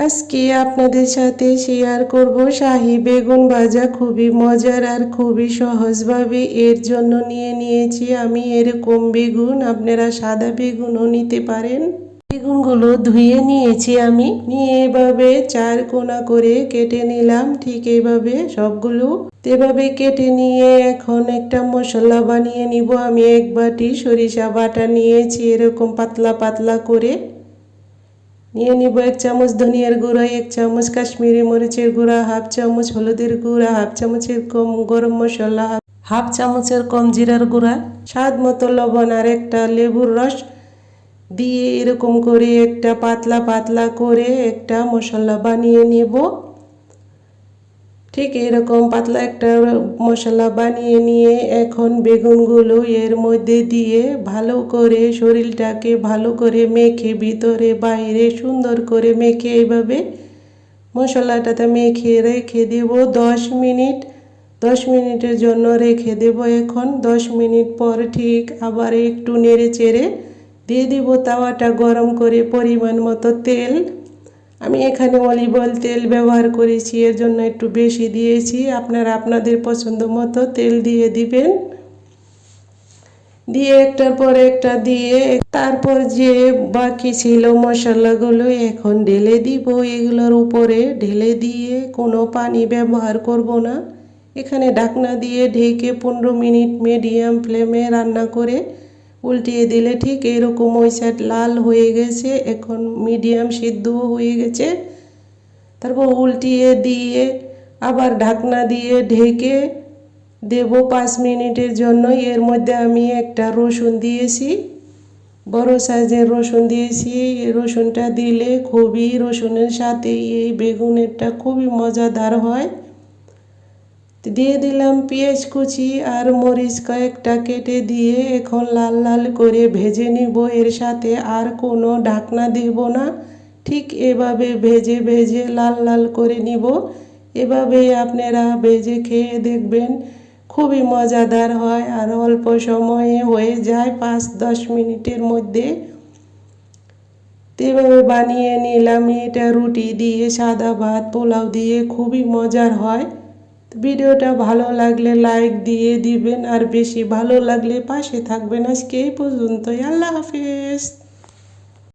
আজকে আপনাদের সাথে শেয়ার করব শাহি বেগুন ভাজা। খুবই মজার আর খুবই সহজভাবে এর জন্য নিয়ে নিয়েছি আমি এরকম বেগুন। আপনারা সাদা বেগুনও নিতে পারেন। বেগুনগুলো ধুয়ে নিয়েছি আমি। নিয়ে এভাবে চার কোনা করে কেটে নিলাম। ঠিক এইভাবে সবগুলো। এভাবে কেটে নিয়ে এখন একটা মশলা বানিয়ে নিব। আমি এক বাটি সরিষা বাটা নিয়েছি এরকম পাতলা পাতলা করে। নিয়ে নিব এক চামচ ধনিয়ার গুঁড়া, এক চামচ কাশ্মীরি মরিচের গুঁড়া, হাফ চামচ হলুদের গুঁড়া, হাফ চামচের কম গরম মশলা, হাফ চামচের কম জিরার গুঁড়া, স্বাদ মতো লবণ আর একটা লেবুর রস দিয়ে এরকম করে একটা পাতলা পাতলা করে একটা মশলা বানিয়ে নেব। ঠিক এরকম পাতলা একটা মশলা বানিয়ে নিয়ে এখন বেগুনগুলো এর মধ্যে দিয়ে ভালো করে শরীরটাকে ভালো করে মেখে ভিতরে বাইরে সুন্দর করে মেখে এইভাবে মশলাটাতে মেখে রেখে দেব দশ মিনিট। দশ মিনিটের জন্য রেখে দেব এখন। দশ মিনিট পর ঠিক আবার একটু নেড়ে চেড়ে দিয়ে দিব তাওয়াটা গরম করে পরিমাণ মতো তেল। আমি এখানে অলিভ অয়েল তেল ব্যবহার করেছি, এর জন্য একটু বেশি দিয়েছি। আপনারা আপনাদের পছন্দ মতো তেল দিয়ে দিবেন। দিয়ে একটার পর একটা দিয়ে, তারপর যে বাকি ছিল মশলাগুলো এখন ঢেলে দিব। এগুলোর উপরে ঢেলে দিয়ে কোনো পানি ব্যবহার করব না। এখানে ঢাকনা দিয়ে ঢেকে পনেরো মিনিট মিডিয়াম ফ্লেমে রান্না করে উল্টিয়ে দিলে ঠিক এরকম ওই সাইড লাল হয়ে গেছে, এখন মিডিয়াম সিদ্ধ হয়ে গেছে। তারপর উল্টিয়ে দিয়ে আবার ঢাকনা দিয়ে ঢেকে দেব পাঁচ মিনিটের জন্য এর মধ্যে আমি একটা রসুন দিয়েছি, বড় সাইজের রসুন দিয়েছি। রসুনটা দিলে খুবই রসুনের সাথে এই বেগুনেরটা খুবই মজাদার হয়। দিয়ে দিলাম পেঁয়াজ কুচি আর মরিচ কয়েকটা কেটে দিয়ে এখন লাল লাল করে ভেজে নিব। এর সাথে আর কোনো ঢাকনা দেব না। ঠিক এভাবে ভেজে ভেজে লাল লাল করে নিব। এভাবে আপনারা ভেজে খেয়ে দেখবেন। খুবই মজাদার হয় আর অল্প সময়ে হয়ে যায় পাঁচ দশ মিনিটের মধ্যে। এভাবে বানিয়ে নিলাম। এটা রুটি দিয়ে, সাদা ভাত, পোলাও দিয়ে খুবই মজার হয়। ভিডিওটা ভালো লাগলে লাইক দিয়ে দিবেন আর বেশি ভালো লাগলে পাশে থাকবেন আজকে এই পর্যন্তই। আল্লাহ হাফেজ।